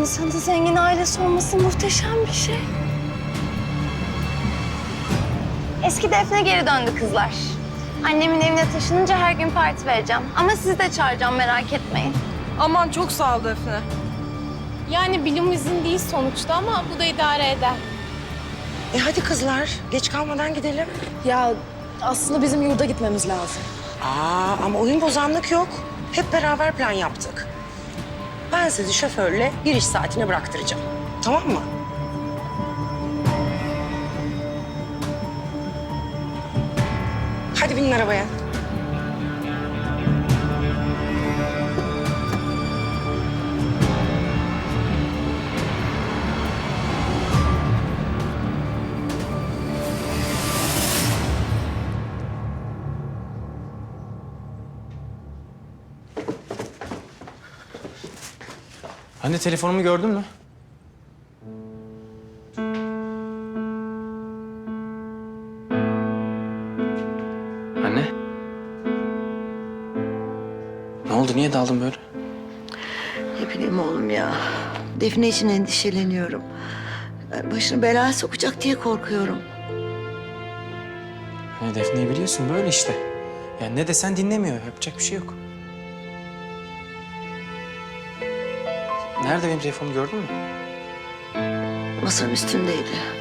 İnsanın zengin ailesi olması muhteşem bir şey. Eski Defne geri döndü kızlar. Annemin evine taşınınca her gün parti vereceğim. Ama sizi de çağıracağım merak etmeyin. Aman çok sağ ol Defne. Yani bilimizin değil sonuçta ama bu da idare eder. E hadi kızlar, geç kalmadan gidelim. Ya aslında bizim yurda gitmemiz lazım. Aa ama oyun bozanlık yok. Hep beraber plan yaptık. Ben sizi şoförle giriş saatine bıraktıracağım. Tamam mı? Hadi binin arabaya. Anne telefonumu gördün mü? Anne. Ne oldu? Niye daldın böyle? Ne bileyim oğlum ya. Defne için endişeleniyorum. Başını belaya sokacak diye korkuyorum. Hani Defne'yi biliyorsun böyle işte. Yani ne desen dinlemiyor. Yapacak bir şey yok. Nerede benim telefonumu gördün mü? Masanın üstündeydi.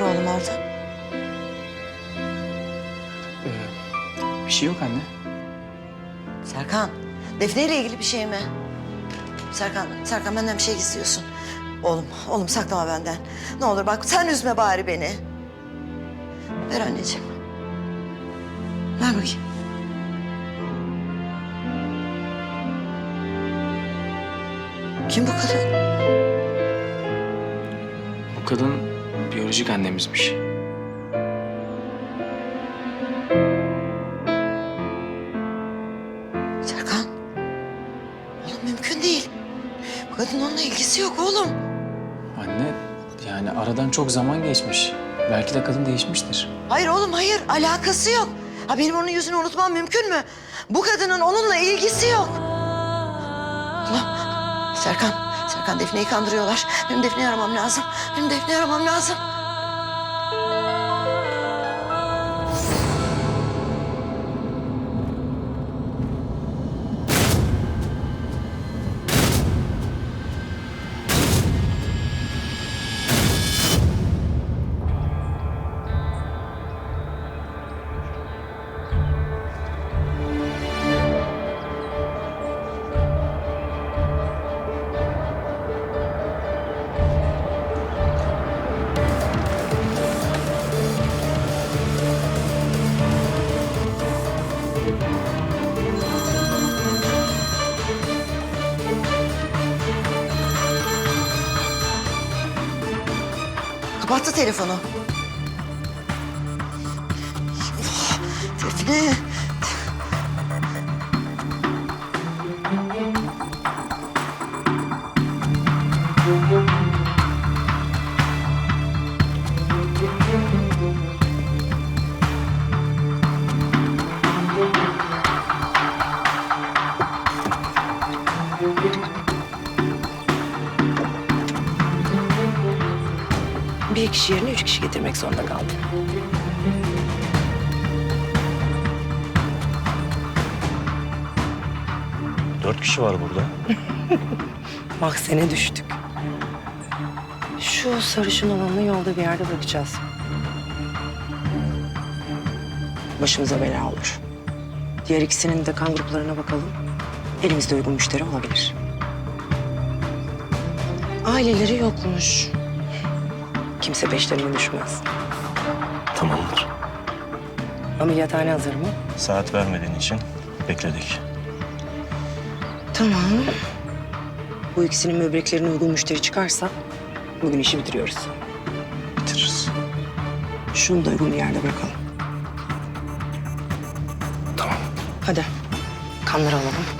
Var oğlum orada? Ee, bir şey yok anne. Serkan, Defne ile ilgili bir şey mi? Serkan, Serkan benden bir şey istiyorsun. Oğlum, oğlum saklama benden. Ne olur bak sen üzme bari beni. Ver anneciğim. Ver bakayım. Kim bu kadın? Bu kadın biyolojik annemizmiş. Serkan. Oğlum mümkün değil. Bu kadın onunla ilgisi yok oğlum. Anne yani aradan çok zaman geçmiş. Belki de kadın değişmiştir. Hayır oğlum hayır alakası yok. Ha benim onun yüzünü unutmam mümkün mü? Bu kadının onunla ilgisi yok. Ulan Serkan, Serkan Defne'yi kandırıyorlar. Benim Defne'yi aramam lazım. Benim Defne'yi aramam lazım. Kapattı telefonu. Defne. Bir kişi yerine üç kişi getirmek zorunda kaldım. Dört kişi var burada. Bak sene düştük. Şu sarışın olanı yolda bir yerde bırakacağız. Başımıza bela olur. Diğer ikisinin de kan gruplarına bakalım. Elimizde uygun müşteri olabilir. Aileleri yokmuş. Kimse peşlerine düşmez. Tamamdır. Ameliyathane hazır mı? Saat vermediğin için bekledik. Tamam. bu ikisinin böbreklerine uygun müşteri çıkarsa bugün işi bitiriyoruz. Bitiririz. Şunu da uygun bir yerde bırakalım. Tamam. Hadi kanları alalım.